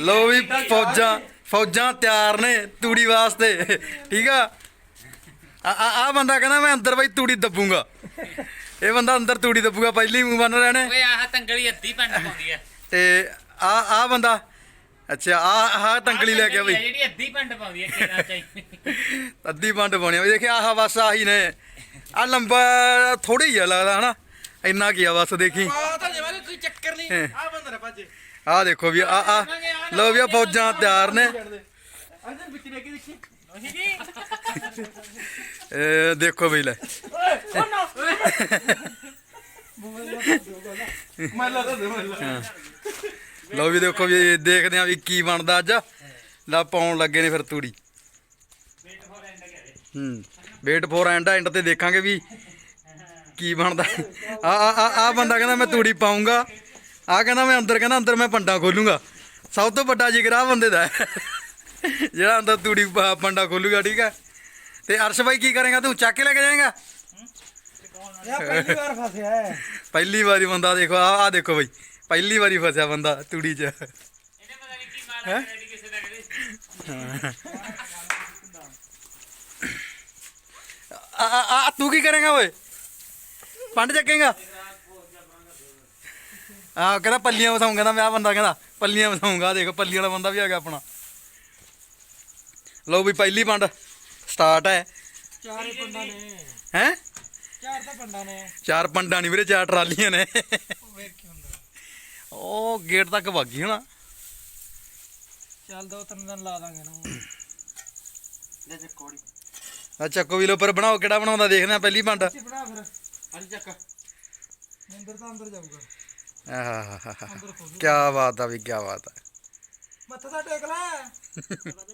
ਲੋ ਵੀ ਫੌਜਾਂ ਫੌਜਾਂ ਤਿਆਰ ਨੇ ਤੂੜੀ ਵਾਸਤੇ। ਠੀਕ ਆ? ਆ ਆ- ਬੰਦਾ ਕਹਿੰਦਾ ਮੈਂ ਅੰਦਰ ਬਈ ਤੂੜੀ ਦੱਬੂਗਾ। ਇਹ ਬੰਦਾ ਅੰਦਰ ਤੂੜੀ ਦੱਬੂਗਾ ਪਹਿਲੀ ਮੂੰਹ ਬੰਨ ਰਹੇ ਨੇ ਓਏ ਆਹ ਤੰਗਲੀ ਅੱਧੀ ਪੰਡ ਪਾਉਂਦੀ ਆ। ਤੇ ਆ ਆ ਬੰਦਾ। ਅੱਛਾ ਆ ਆਹ ਤੰਗਲੀ ਲੈ ਕੇ ਬਈ। ਜਿਹੜੀ ਅੱਧੀ ਪੰਡ ਪਾਉਂਦੀ ਆ ਕਿਹੜਾ ਚਾਹੀ। ਅੱਧੀ ਬਣੀ ਆ ਬਈ। ਦੇਖਿਆ ਆਹ ਬਸ ਆਹੀ ਨੇ। ਆ ਲੰਬਾ ਥੋੜੀ ਹੀ ਆ ਲੱਗਦਾ ਹਨਾ? ਇੰਨਾ ਕੀ ਆ ਬਸ ਦੇਖੀ। ਆ ਤਾਂ ਜੇ ਕੋਈ ਚੱਕਰ ਨਹੀਂ। ਆ ਬੰਦਾ ਨਾ ਭੱਜੇ। ਆ ਦੇਖੋ ਵੀ ਆ ਆ। ਲੋ ਵੀ ਆ ਫੌਜਾਂ ਤਿਆਰ ਨੇ। ਅੰਦਰ ਵਿੱਚ ਲੈ ਕੇ ਦੇਖੀ। ਇਹ ਦੇਖੋ ਬਈ ਲੈ। ਮੱਲਾ ਤਾਂ ਦੇ ਮੱਲਾ ਲਓ ਵੀ ਦੇਖੋ ਵੀ ਦੇਖਦੇ ਆ ਵੀ ਕੀ ਬਣਦਾ ਅੱਜ। ਲਾ ਪਾਉਣ ਲੱਗੇ ਨੇ ਫਿਰ ਤੂੜੀ। ਹੂੰ। ਵੇਟ ਫੋਰ ਐਂਡ ਐਂਡ ਤੇ ਦੇਖਾਂਗੇ ਵੀ ਕੀ ਬਣਦਾ? ਆ ਆ ਆ- ਆ ਬੰਦਾ ਕਹਿੰਦਾ ਮੈਂ ਤੂੜੀ ਪਾਉਂਗਾ ਆ ਕਹਿੰਦਾ ਮੈਂ ਅੰਦਰ ਕਹਿੰਦਾ ਅੰਦਰ ਮੈਂ ਪੰਡਾ ਖੋਲੂੰਗਾ। ਸਭ ਤੋਂ ਵੱਡਾ ਜਿਗਰ ਆ ਬੰਦੇ ਦਾ ਹੈ। ਜਿਹੜਾ ਅੰਦਰ ਤੂੜੀ ਪਾ- ਪੰਡਾ ਖੋਲੂਗਾ ਠੀਕ ਹੈ? ਤੇ ਅਰਸ਼ ਬਾਈ ਕੀ ਕਰੇਗਾ? ਤੂੰ ਚੱਕ ਕੇ ਲੈ ਕੇ ਜਾਏਗਾ? ਇਹ ਪਹਿਲੀ ਵਾਰ ਫਸਿਆ ਹੈ। ਪਹਿਲੀ ਵਾਰੀ ਬੰਦਾ ਦੇਖੋ ਆ ਆ ਦੇਖੋ ਬਈ। ਪਹਿਲੀ ਵਾਰੀ ਫਸਿਆ ਬੰਦਾ ਤੂੜੀ 'ਚ। ਆ ਤੂੰ ਕੀ ਕਰੇਗਾ ਓਏ? ਪੰਡ ਚੱਕੇਗਾ। ਆ ਕਹਿੰਦਾ ਪੱਲੀਆਂ ਵਸਾਉਂ ਕਹਿੰਦਾ ਮੈਂ ਆ ਬੰਦਾ ਕਹਿੰਦਾ ਪੱਲੀਆਂ ਵਸਾਉਂਗਾ ਦੇਖੋ ਪੱਲੀ ਵਾਲਾ ਬੰਦਾ ਵੀ ਆ ਗਿਆ ਆਪਣਾ। ਲਓ ਵੀ ਪਹਿਲੀ ਪੰਡ ਸਟਾਰਟ ਹੈ। ਚਾਰ ਪੰਡਾਂ ਨੇ। ਹੈ? ਚਾਰ ਤਾਂ ਪੰਡਾਂ ਨੇ। ਚਾਰ ਪੰਡਾਂ ਨਹੀਂ ਵੀਰੇ ਚਾਰ ਟਰਾਲੀਆਂ ਨੇ। ਵੇਖ ਕੀ ਹੁੰਦਾ। ਉਹ ਗੇਟ ਤੱਕ ਵਾਗੀ ਹੋਣਾ। ਚੱਲ ਦੋ ਤਿੰਨ ਦਿਨ ਲਾ ਦਾਂਗੇ ਨਾ। ਲੈ ਜੇ ਕੋੜੀ। ਆ ਚੱਕੋ ਵੀ ਲੋ ਪਰ ਬਣਾਓ ਕਿਹੜਾ ਬਣਾਉਂਦਾ ਦੇਖਦੇ ਆ ਪਹਿਲੀ ਪੰਡ। ਬਣਾ ਫਿਰ। ਅੱਜ ਚੱਕ ਮੰਦਰ ਤਾਂ ਅੰਦਰ ਜਾਊਗਾ ਆਹਾਹਾਹਾ ਅੰਦਰ ਖੋਲ ਕੀ ਬਾਤ ਆ ਵੀ ਕੀ ਬਾਤ ਆ ਮੱਥਾ ਤਾਂ ਟੇਕ ਲੈ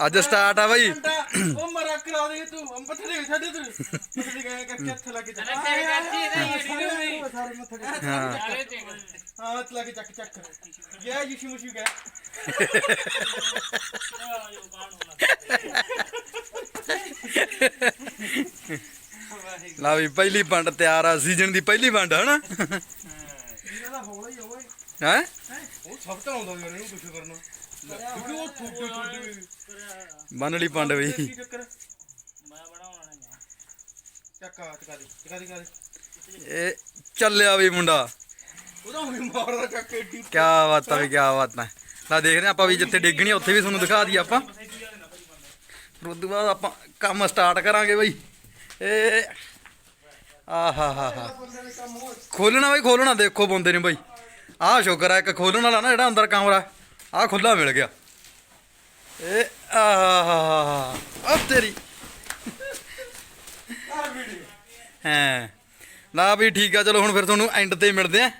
ਅੱਜ ਸਟਾਰਟ ਆ ਬਾਈ ਘੰਟਾ ਉਹ ਮਰਾ ਕਰਾ ਦੇ ਤੂੰ ਅੰਬ ਥੜੇ ਛੱਡੇ ਤੂੰ ਮੱਥੇ ਗਏ ਕਰਕੇ ਹੱਥ ਲੱਗ ਜਾ ਅਰੇ ਤੇਰੇ ਕਰਦੀ ਇਹਦਾ ਹੀ ਅੜੀ ਨੂੰ ਵੀ। ਸਾਰੇ ਮੱਥੇ ਟੇਕ ਹਾਂ ਸਾਰੇ ਤੇ ਹਾਂ ਹੱਥ ਲੱਗ ਚੱਕ ਚੱਕ ਗਿਆ ਯਿਸ਼ੂ ਮੁਸ਼ੂ ਗਿਆ ਲਾ ਵੀ ਪਹਿਲੀ ਪੰਡ ਤਿਆਰ ਆ ਸੀਜ਼ਨ ਦੀ ਪਹਿਲੀ ਪੰਡ ਹਨਾ? ਇਹਨਾਂ ਦਾ ਹੌਲਾ ਹੀ? ਹੋਵੇ ਹੈ ਉਹ ਸਭ ਤੋਂ ਆਉਂਦਾ ਯਾਰ ਇਹਨੂੰ ਕੁਛ ਕਰਨਾ। ਕਿਉਂਕਿ ਉਹ ਥੋੜੇ ਥੋੜੇ ਬੰਨ ਲਈ ਪੰਡ ਬਈ ਕੀ ਚੱਕਰ। ਮੈਂ ਬਣਾਉਣਾ ਨਹੀਂ ਚੱਕਾ ਚਕਾ ਦੀ ਚਕਾ ਦੀ ਚਕਾ ਦੀ। ਇਹ ਚੱਲਿਆ ਵੀ ਮੁੰਡਾ। ਉਹਦਾ ਹੁਣੇ ਮਾਰਦਾ ਚੱਕ ਕੇ ਡੀ ਕੀ ਬਾਤ ਆ ਵੀ ਕੀ ਬਾਤ ਆ। ਲਾ ਦੇਖ ਰਹੇ ਆਪਾਂ ਵੀ ਜਿੱਥੇ ਡਿੱਗਣੀ ਉੱਥੇ ਵੀ ਤੁਹਾਨੂੰ ਦਿਖਾ ਦਈਏ ਆਪਾਂ। ਫਿਰ ਉਸ ਤੋਂ ਬਾਅਦ ਆਪਾਂ ਕੰਮ ਸਟਾਰਟ ਕਰਾਂਗੇ ਬਈ। ਇਹ ਆਹਾ ਹਾ ਹਾ ਖੋਲਣਾ ਬਈ, ਖੋਲਣਾ। ਦੇਖੋ ਬੰਦੇ ਨੇ ਬਈ। ਆਹ ਸ਼ੁਕਰ ਆ, ਇੱਕ ਖੋਲਣ ਵਾਲਾ ਨਾ ਜਿਹੜਾ ਅੰਦਰ ਕਮਰਾ। ਆਹ ਖੁੱਲਾ ਮਿਲ ਗਿਆ। ਇਹ ਆਹਾ ਆ ਤੇਰੀ। ਹਾਂ। ਲਾ ਵੀ ਠੀਕ ਆ, ਚਲੋ ਹੁਣ ਫਿਰ ਤੁਹਾਨੂੰ ਐਂਡ ਤੇ ਮਿਲਦੇ ਆ।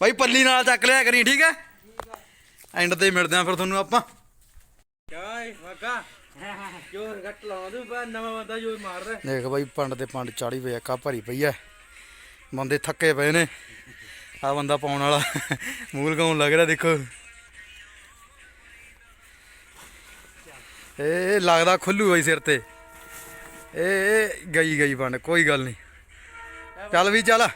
ਬਾਈ ਪੱਲੀ ਨਾਲ ਚੱਕ ਲਿਆ ਕਰੀ, ਠੀਕ ਆ? ਐਂਡ ਤੇ ਮਿਲਦੇ ਆ ਫਿਰ ਤੁਹਾਨੂੰ ਆਪਾਂ। ਕਿਆ ਏ ਜੋਰ ਘੱਟ ਲਾਉਂ ਦੂ ਨਵਾਂ ਬੰਦਾ ਜੋਰ ਮਾਰ ਰਿਹਾ। ਦੇਖ ਬਾਈ, ਪੰਡ ਤੇ ਪੰਡ ਚਾੜੀ ਪਈ ਆ ਕਾ ਭਰੀ ਪਈ ਐ। ਬੰਦੇ ਥੱਕੇ ਪਏ ਨੇ। ਆ ਬੰਦਾ ਪਾਉਣ ਵਾਲਾ। ਮੂਲ ਗਾਉਣ ਲੱਗ ਰਿਹਾ, ਦੇਖੋ। ਇਹ ਲੱਗਦਾ ਖੁੱਲੂ ਬਈ ਸਿਰ ਤੇ। ਇਹ ਗਈ ਗਈ ਪੰਡ, ਕੋਈ ਗੱਲ ਨਹੀਂ। ਚੱਲ ਵੀ, ਚੱਲ।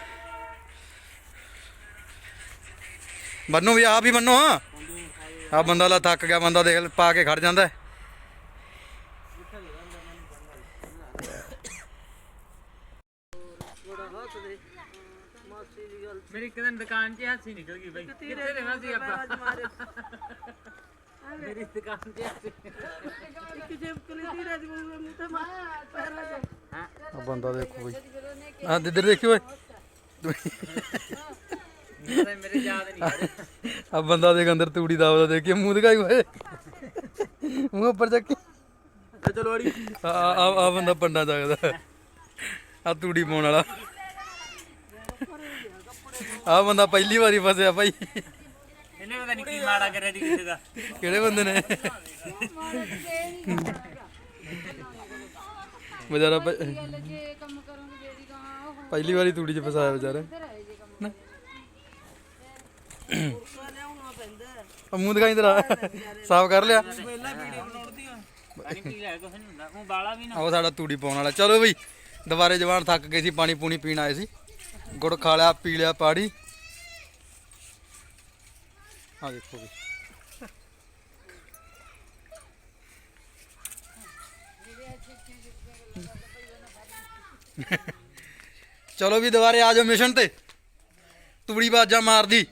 ਮੰਨੋ ਵੀ, ਆਪ ਹੀ ਮੰਨੋ ਆ ਬੰਦਾ ਲਾ ਥੱਕ ਗਿਆ, ਬੰਦਾ ਦੇਖ, ਪਾ ਕੇ ਖੜ ਜਾਂਦਾ। ਹੈ। ਮੇਰੀ ਇੱਕ ਦਿਨ ਦੁਕਾਨ 'ਚ ਹਾਸੀ ਨਿਕਲ ਗਈ ਬਈ। ਕਿੱਥੇ ਰਹਿਣਾ ਸੀ ਆਪਾਂ? ਮੇਰੀ। ਦੁਕਾਨ 'ਚ ਹਾਸੀ ਆ ਬੰਦਾ ਦੇਖੋ ਬਈ। ਆ ਇੱਧਰ ਦੇਖਿਓ ਓਏ। ਮੇਰੇ ਮੇਰੇ ਯਾਦ ਨਹੀਂ ਆ ਰਿਹਾ। ਆ ਬੰਦਾ ਦੇਖ ਅੰਦਰ ਤੂੜੀ ਦਾਵਦਾ ਦੇਖ ਕੇ ਮੂੰਹ ਦਿਖਾਈ ਓਏ। ਮੂੰਹ ਉੱਪਰ ਚੱਕ ਕੇ। ਚਲੋ ਅੜੀ। ਆ ਆ ਬੰਦਾ ਪੰਡਾ ਚੱਕਦਾ ਆ ਤੂੜੀ ਪਾਉਣ ਵਾਲਾ। ਆ ਬੰਦਾ ਪਹਿਲੀ ਵਾਰੀ ਫਸਿਆ ਭਾਈ। ਇਹਨੇ ਪਤਾ ਨਹੀਂ ਕੀ ਮਾੜਾ ਕਰਿਆ ਦੀ ਕਿਸੇ ਦਾ। ਕਿਹੜੇ ਬੰਦੇ ਨੇ? ਵਿਚਾਰਾ ਜੇ ਉਹ ਪਹਿਲੀ ਵਾਰੀ ਤੂੜੀ 'ਚ ਫਸਾਇਆ ਵਿਚਾਰਾ ਜੇ ਆ ਮੂੰਹ ਦਿਖਾਈ ਤੇਰਾ। ਸਾਫ਼ ਕਰ ਲਿਆ। ਪਾਣੀ ਪੀ ਲੈ ਕੁਛ ਨਹੀਂ ਹੁੰਦਾ? ਉਹ ਬਾਲਾ ਵੀ ਨਾ ਆਹ ਸਾਡਾ ਤੂੜੀ ਪਾਉਣ ਵਾਲਾ। ਚਲੋ ਬਈ। ਦੁਬਾਰੇ ਜਵਾਨ ਥੱਕ ਗਏ ਸੀ, ਪਾਣੀ ਪੂਣੀ ਪੀਣ ਆਏ ਸੀ। ਗੁੜ ਖਾ ਲਿਆ, ਪੀ ਲਿਆ ਪਾੜੀ। ਆ ਦੇਖੋ ਵੀ ਚਲੋ ਵੀ ਦੁਬਾਰੇ ਆ ਜਾਓ ਮਿਸ਼ਨ ਤੇ। ਤੂੜੀ ਬਾਜਾਂ ਮਾਰਦੀ।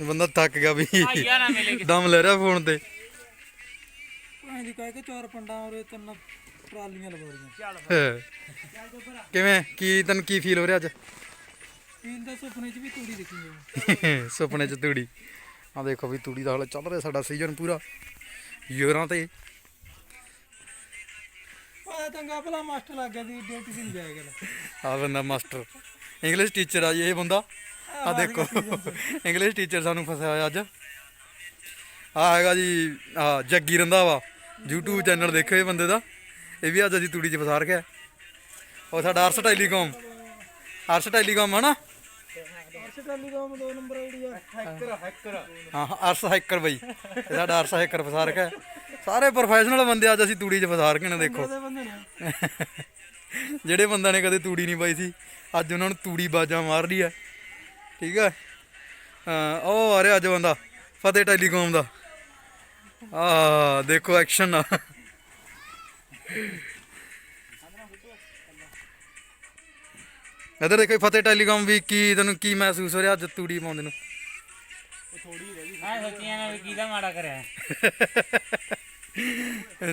ਬੰਦਾ ਥੱਕ ਗਿਆ ਵੀ। ਆਈਆ ਨਾ ਮਿਲੇ ਕਿ ਦਮ ਲੈ ਰਿਹਾ ਫੋਨ ਤੇ। ਭਾਂ ਦੀ ਕਹਿ ਕੇ ਚਾਰ ਪੰਡਾਂ ਔਰ ਤਿੰਨ ਟਰਾਲੀਆਂ ਲਵਾ ਦੀਆਂ ਹਾਂ। ਕਿਵੇਂ? ਕੀ ਤੈਨੂੰ ਕੀ ਫੀਲ ਹੋ ਰਿਹਾ ਅੱਜ? ਦਾ ਸੁਪਨੇ 'ਚ ਵੀ ਤੂੜੀ ਦੇਖੀ ਜਾਊ ਸੁਪਨੇ ਚ ਤੂੜੀ। ਆ ਦੇਖੋ ਵੀ ਤੂੜੀ ਦਾ ਹਾਲ ਚੱਲ ਰਿਹਾ ਸਾਡਾ ਸੀਜ਼ਨ ਪੂਰਾ। ਯੋਰਾਂ ਤੇ। ਪਾਇਆ ਚੰਗਾ ਭਲਾ ਮਾਸਟਰ ਲੱਗ ਗਿਆ ਦੀ ਡਿਊਟੀ ਤੇ ਨਹੀਂ ਜਾਇਆ ਗਿਆ। ਆ ਬੰਦਾ ਮਾਸਟਰ। ਇੰਗਲਿਸ਼ ਟੀਚਰ ਆ ਜੀ ਇਹ ਬੰਦਾ। ਆ ਦੇਖੋ। ਇੰਗਲਿਸ਼ ਟੀਚਰ ਸਾਨੂੰ ਫਸਿਆ ਹੋਇਆ ਅੱਜ। ਆ ਹੈਗਾ ਜੀ ਆ ਜੱਗੀ ਰੰਧਾਵਾ। YouTube ਚੈਨਲ ਦੇਖਿਓ ਇਹ ਬੰਦੇ ਦਾ। ਇਹ ਵੀ ਅੱਜ ਅਸੀਂ ਤੂੜੀ 'ਚ ਫਸਾ ਰਖਿਆ ਉਹ ਸਾਡਾ ਅਰਸ ਟੈਲੀਕਾਮ। ਅਰਸ ਟੈਲੀਕਾਮ ਹਨਾ ਅਰਸ਼ ਟੈਲੀਕਾਮ ਦੋ ਨੰਬਰ ਆਈਡੀ ਆ। ਹੈਕਰ ਹੈਕਰ ਹਾਂ ਅਰਸ ਹੈਕਰ ਬਈ। ਇਹ ਸਾਡਾ ਅਰਸ ਹੈਕਰ ਫਸਾ ਰਖਿਆ ਸਾਰੇ ਪ੍ਰੋਫੈਸ਼ਨਲ ਬੰਦੇ ਅੱਜ ਅਸੀਂ ਤੂੜੀ 'ਚ ਫਸਾ ਰਖੇ ਨੇ ਦੇਖੋ। ਦੇ ਜਿਹੜੇ ਬੰਦਾ ਨੇ ਕਦੇ ਤੂੜੀ ਨਹੀਂ ਪਾਈ ਸੀ ਅੱਜ ਉਹਨਾਂ ਨੂੰ ਤੂੜੀ ਬਾਜਾਂ ਮਾਰ ਲਈ ਹੈ ਠੀਕ ਹੈ ਹਾਂ ਉਹ ਆ ਰਿਹਾ ਅੱਜ ਬੰਦਾ ਫਤਿਹ ਟੈਲੀਕਾਮ ਦਾ। ਆ ਦੇਖੋ ਐਕਸ਼ਨ ਆ। ਇਧਰ ਦੇਖੋ ਫਤਿਹ ਟੈਲੀਕਾਮ ਵੀ ਕੀ ਤੈਨੂੰ ਕੀ ਮਹਿਸੂਸ ਹੋ ਰਿਹਾ ਅੱਜ ਤੂੜੀ ਪਾਉਂਦੇ ਨੂੰ? ਹਾਂ ਸੋਚੀਆਂ ਨਾ ਵੀ ਕਿਹਦਾ ਮਾੜਾ ਕਰਿਆ।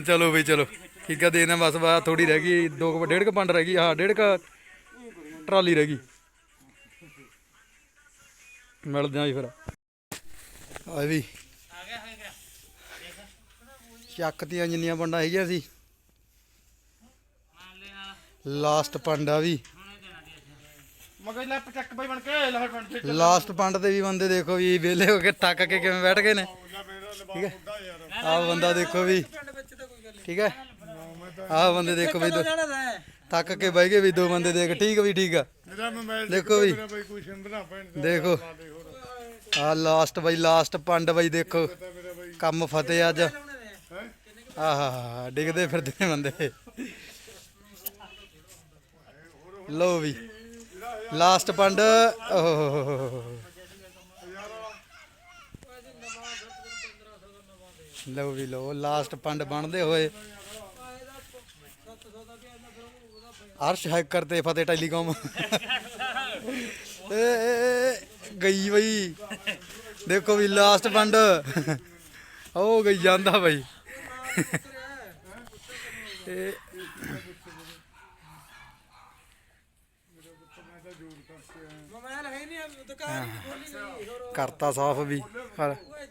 ਚਲੋ ਬਈ ਚਲੋ। ਠੀਕ ਆ ਦੇਣਾ ਬਸ ਬਾ ਥੋੜੀ ਰਹਿ ਗਈ ਦੋ ਕੁ ਡੇਢ ਕ ਪੰਡ ਰਹਿ ਗਈ ਹਾਂ ਡੇਢ ਕ ਟਰਾਲੀ ਰਹਿ ਗਈ। ਮਿਲਦੇ ਆਂ ਜੀ ਫਿਰ। ਆ ਵੀ। ਆ ਗਿਆ ਹੋ ਗਿਆ ਚੱਕ ਦੀਆਂ ਜਿੰਨੀਆਂ ਪੰਡਾਂ ਹੈਗੀਆਂ ਸੀ। ਲਾਸਟ ਪੰਡ ਆ ਵੀ। ਹੁਣੇ ਦੇਣਾ ਦੀ ਅੱਛਾ ਮਗਰ ਲੈ ਚੱਕ ਬਾਈ ਬਣ ਕੇ ਲੈ ਪਿੰਡ ਤੇ ਲਾਸਟ ਪੰਡ ਤੇ ਵੀ ਬੰਦੇ ਦੇਖੋ ਵੀ ਵਿਹਲੇ ਹੋ ਕੇ ਥੱਕ ਕੇ ਕਿਵੇਂ ਬੈਠ ਗਏ ਨੇ। ਠੀਕ ਹੈ? ਆਹ ਬੰਦਾ ਦੇਖੋ ਵੀ। ਠੀਕ ਹੈ? ਆਹ ਬੰਦੇ ਦੇਖੋ ਵੀ ਥੱਕ ਕੇ ਬਹਿ ਗਏ ਵੀ ਦੋ ਬੰਦੇ ਦੇਖ ਠੀਕ ਵੀ ਠੀਕ ਆ। ਮੇਰਾ ਮੋਬਾਈਲ ਦੇਖੋ ਵੀ। ਬਈ ਕੋਈ ਸਿੰਬਣਾ ਪੈਣ ਦਾ ਦੇਖੋ ਆ ਲਾਸਟ ਬਈ ਲਾਸਟ ਪੰਡ ਬਈ ਦੇਖੋ। ਕੰਮ ਫਤਿਹ ਅੱਜ। ਆਹਾ ਡਿੱਗਦੇ ਫਿਰਦੇ ਨੇ ਬੰਦੇ। ਲੋ ਵੀ। ਲਾਸਟ ਪੰਡ। ਓਹ ਲਓ ਵੀ ਲਓ ਲਾਸਟ ਪੰਡ ਬਣਦੇ ਹੋਏ। ਅਰਸ਼ ਹੈਕਰ ਤੇ ਫਤਿਹ ਟੈਲੀਕਾਮ। ਏ ਏ, ਏ, ਗਈ ਬਈ। ਦੇਖੋ ਵੀ ਲਾਸਟ ਪੰਡ ਉਹ ਗਈ ਜਾਂਦਾ ਬਈ। ਕਰਤਾ ਸਾਫ਼ ਵੀ। ਇੱਧਰ